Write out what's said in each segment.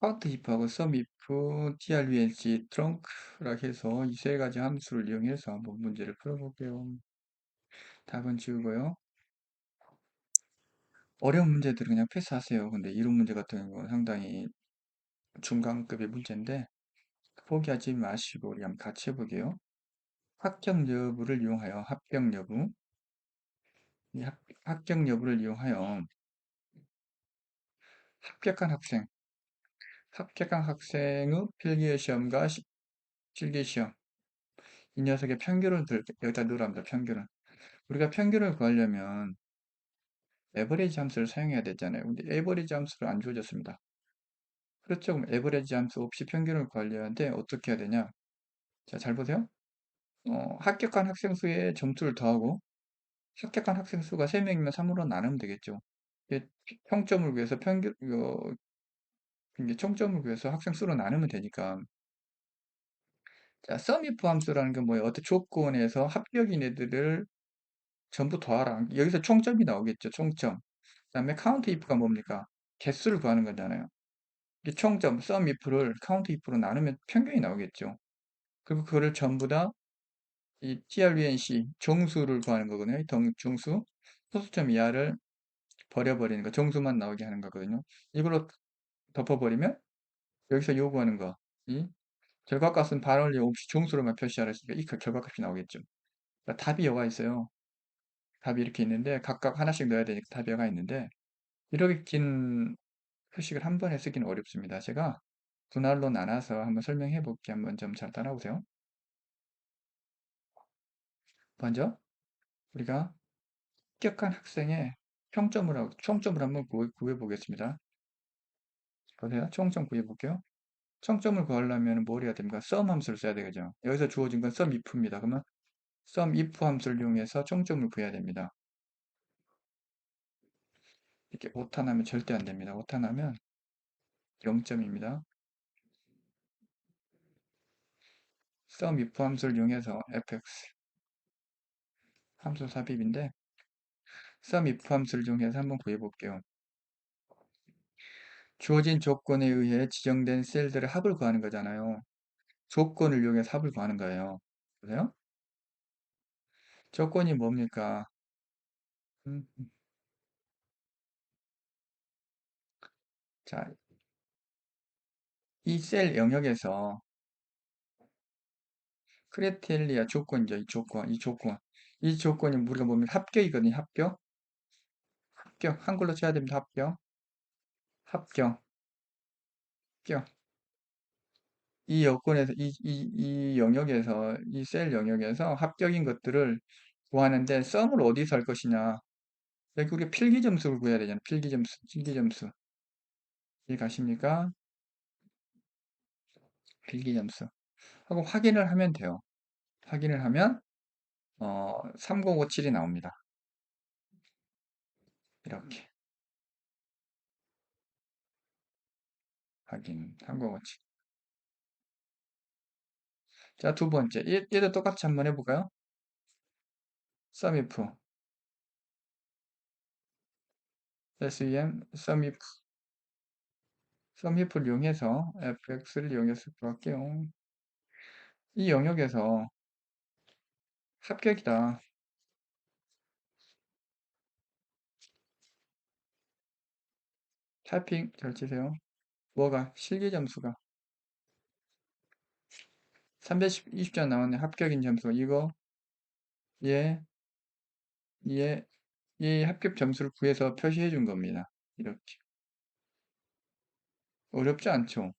파트 if하고 sum if, trunc, trunk라 해서 이 세 가지 함수를 이용해서 한번 문제를 풀어볼게요. 답은 지우고요. 어려운 문제들은 그냥 패스하세요. 근데 이론 문제 같은 경우는 상당히 중간급의 문제인데 포기하지 마시고 우리 한번 같이 해보게요. 합격 여부를 이용하여 합격 여부 합격 여부를 이용하여 합격한 학생 합격한 학생의 필기시험과 실기 시험 이 녀석의 평균을 들, 여기다 넣으랍니다. 평균을 우리가 평균을 구하려면 에버리지 함수를 사용해야 되잖아요. 근데 에버리지 함수를 안 주어졌습니다. 그렇죠. 그럼 에버리지 함수 없이 평균을 구하려야 하는데 어떻게 해야 되냐? 자, 잘 보세요. 어, 합격한 학생 수에 점수를 더하고 합격한 학생 수가 3명이면 3으로 나누면 되겠죠. 평점을 위해서 평균, 어, 이게 총점을 위해서 학생 수로 나누면 되니까. 자, 썸이프 함수라는 게 뭐예요? 어떤 조건에서 합격인 애들을 전부 더하라. 여기서 총점이 나오겠죠. 총점. 그 다음에 카운트 if가 뭡니까? 개수를 구하는 거잖아요. 이 총점, if를 카운트 if로 나누면 평균이 나오겠죠. 그리고 그거를 전부 다 이 trnc 정수를 구하는 거거든요. 정, 정수 소수점 이하를 버려버리는 거, 정수만 나오게 하는 거거든요. 이걸로 덮어버리면 여기서 요구하는 거, 이 결과값은 반원리 없이 정수로만 표시하라 했으니까 이 결과값이 나오겠죠. 그러니까 답이 여가 있어요. 답이 이렇게 있는데 각각 하나씩 넣어야 되니까 답이 여가 있는데 이렇게 긴 표식을 한 번에 쓰기는 어렵습니다. 제가 분할로 나눠서 한번 설명해 볼게요. 한번 좀 잘 따라오세요. 먼저 우리가 합격한 학생의 평점을 총점을 한번 구해 보겠습니다. 보세요. 총점 구해 볼게요. 총점을 구하려면 뭘 해야 됩니까? sum 함수를 써야 되겠죠. 여기서 주어진 건 sum if입니다. 그러면 sum if 함수를 이용해서 총점을 구해야 됩니다. 이렇게 오타나면 절대 안 됩니다. 오타나면 0점입니다. sum if 함수를 이용해서 fx 함수 삽입인데 sum if 함수를 이용해서 한번 구해 볼게요. 주어진 조건에 의해 지정된 셀들의 합을 구하는 거잖아요. 조건을 이용해서 합을 구하는 거예요. 보세요. 조건이 뭡니까? 음. 음. 자, 이 셀 영역에서 크레텔리아 조건이죠. 이 조건, 이 조건. 이 조건이 우리가 보면 합격이거든요. 합격. 합격. 한글로 써야 됩니다. 합격. 합격. 합격. 이 여건에서, 이, 이, 이 영역에서, 이 셀 영역에서 합격인 것들을 구하는데 썸을 어디서 할 것이냐. 여기 우리가 필기 점수를 구해야 되잖아요. 필기 점수, 필기 점수. 이해 가십니까? 필기 점수. 하고 확인을 하면 돼요. 확인을 하면 어, 3057이 나옵니다. 이렇게. 확인, 3057. 자, 두 번째. 얘, 얘도 똑같이 한번 해볼까요? sumif. sem, sumif. sumif를 이용해서 fx를 이용해서 구할게요. 이 영역에서 합격이다. 타이핑 잘 치세요. 뭐가? 실기 점수가 320점 나왔네. 합격인 점수. 이거 얘, 얘, 얘 합격 점수를 구해서 표시해 준 겁니다. 이렇게. 어렵지 않죠?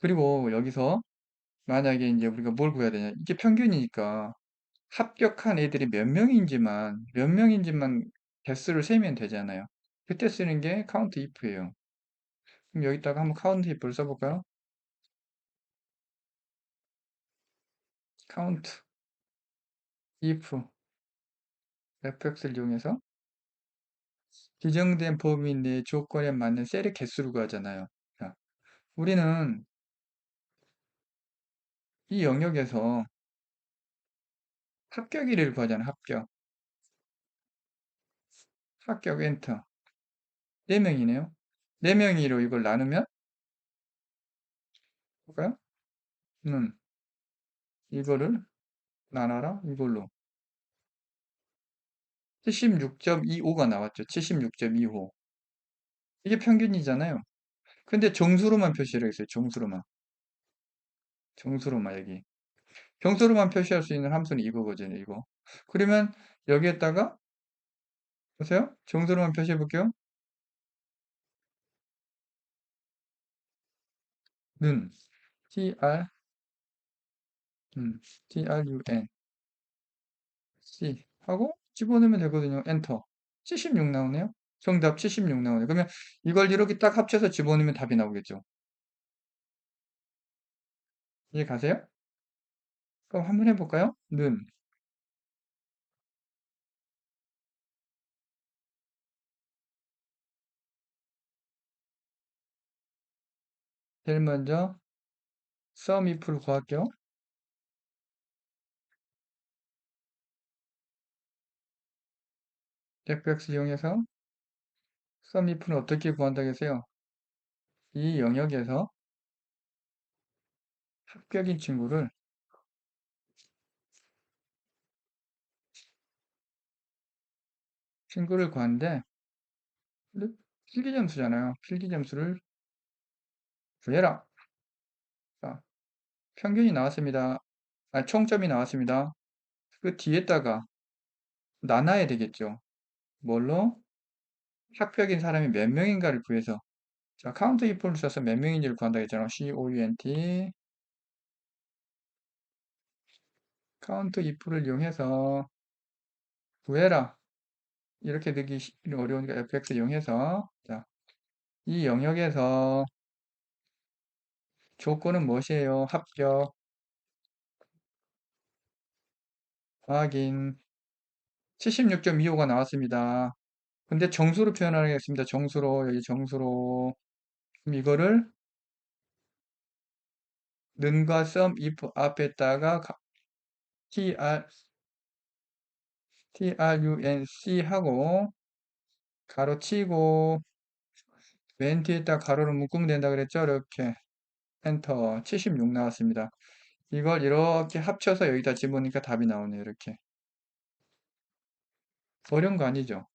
그리고 여기서 만약에 이제 우리가 뭘 구해야 되냐. 이게 평균이니까 합격한 애들이 몇 명인지만, 몇 명인지만 개수를 세면 되잖아요. 그때 쓰는 게 count if예요. 그럼 여기다가 한번 count if를 써볼까요? count if fx를 이용해서 지정된 범위 내 조건에 맞는 셀의 개수를 구하잖아요. 자, 우리는 이 영역에서 합격 1위를 구하잖아요. 합격. 합격 엔터. 4명이네요. 4명이로 이걸 나누면 볼까요? 는 이거를 나눠라 이걸로 76.25가 나왔죠. 76.25 이게 평균이잖아요. 근데 정수로만 표시를 했어요. 정수로만 정수로만 여기 정수로만 표시할 수 있는 함수는 이거거든요. 이거 그러면 여기에다가 보세요. 정수로만 표시해 볼게요. 는 tr 음, trun c 하고 집어넣으면 되거든요. 엔터 76 나오네요. 정답 76 나오네요. 그러면 이걸 이렇게 딱 합쳐서 집어넣으면 답이 나오겠죠. 이해 가세요? 그럼 한번 해볼까요? 는 제일 먼저 sum if를 구할게요. fx 이용해서 sum if는 어떻게 구한다겠어요? 이 영역에서 합격인 친구를 친구를 구하는데 필기 점수잖아요. 필기 점수를 구해라. 자, 평균이 나왔습니다. 아, 총점이 나왔습니다. 그 뒤에다가 나눠야 되겠죠. 뭘로? 합격인 사람이 몇 명인가를 구해서 자, 카운트 if를 써서 몇 명인지를 구한다 했잖아. count 카운트 if를 이용해서 구해라. 이렇게 되기 어려우니까 fx 이용해서 자, 이 영역에서 조건은 무엇이에요? 합격 확인 76.25가 나왔습니다. 근데 정수로 표현하겠습니다. 정수로 여기 정수로 그럼 이거를 는과 sum if 앞에다가 tr trunc 하고 가로 치고 맨 뒤에다 가로를 묶으면 된다 그랬죠? 이렇게 엔터 76 나왔습니다. 이걸 이렇게 합쳐서 여기다 집으니까 답이 나오네요. 이렇게 어려운 거 아니죠?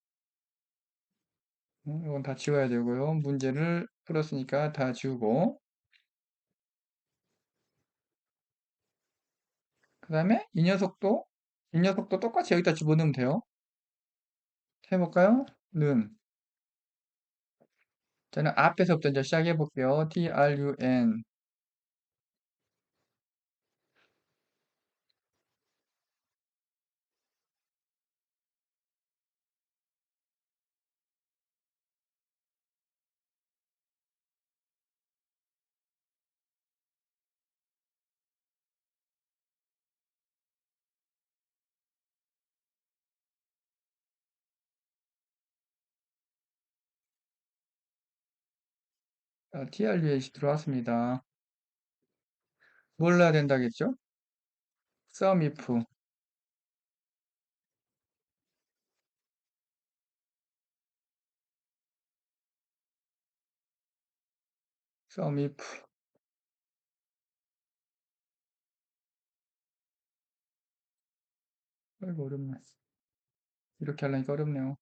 음, 이건 다 지워야 되고요. 문제를 풀었으니까 다 지우고 그 다음에 이 녀석도 이 녀석도 똑같이 여기다 집어넣으면 돼요. 해볼까요? 는 저는 앞에서부터 이제 시작해 볼게요. trun 어, trun이 들어왔습니다. 뭘 넣어야 된다겠죠? sum if sum if 아이고 어렵네. 이렇게 하려니까 어렵네요.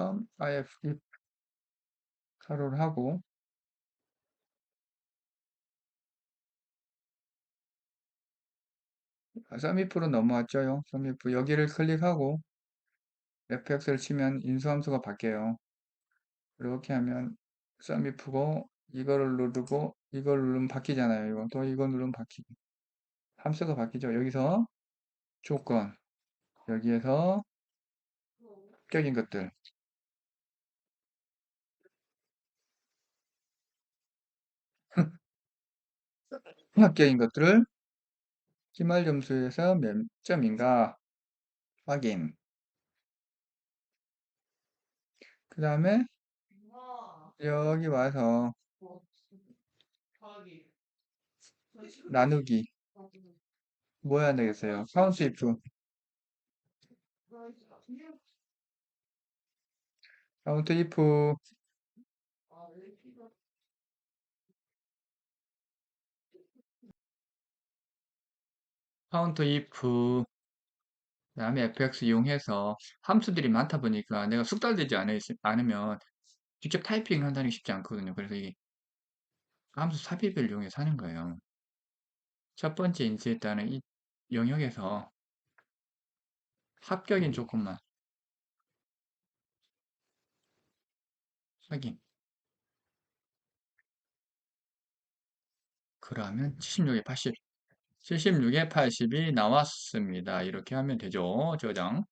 Sum if 가로를 하고 sum if로 넘어왔죠요. if 여기를 클릭하고 fx를 치면 인수함수가 바뀌어요. 이렇게 하면 if고 이거를 누르고 이걸 누르면 바뀌잖아요. 이거 또 이거 누르면 바뀌고 함수가 바뀌죠. 여기서 조건 여기에서 합격인 것들 합격인 것들을 기말 점수에서 몇 점인가 확인. 그 다음에 여기 와서 나누기. 뭐 해야 되겠어요? 카운트 이프 카운트 이프 카운트 이프 그다음에 fx 이용해서 함수들이 많다 보니까 내가 숙달되지 않으, 않으면 직접 타이핑 한다는 게 쉽지 않거든요. 그래서 이 함수 삽입을 이용해서 하는 거예요. 첫 번째 인수했다는 이 영역에서 합격인 조건만 확인. 그러면 76에 80. 76에 80이 나왔습니다. 이렇게 하면 되죠. 저장.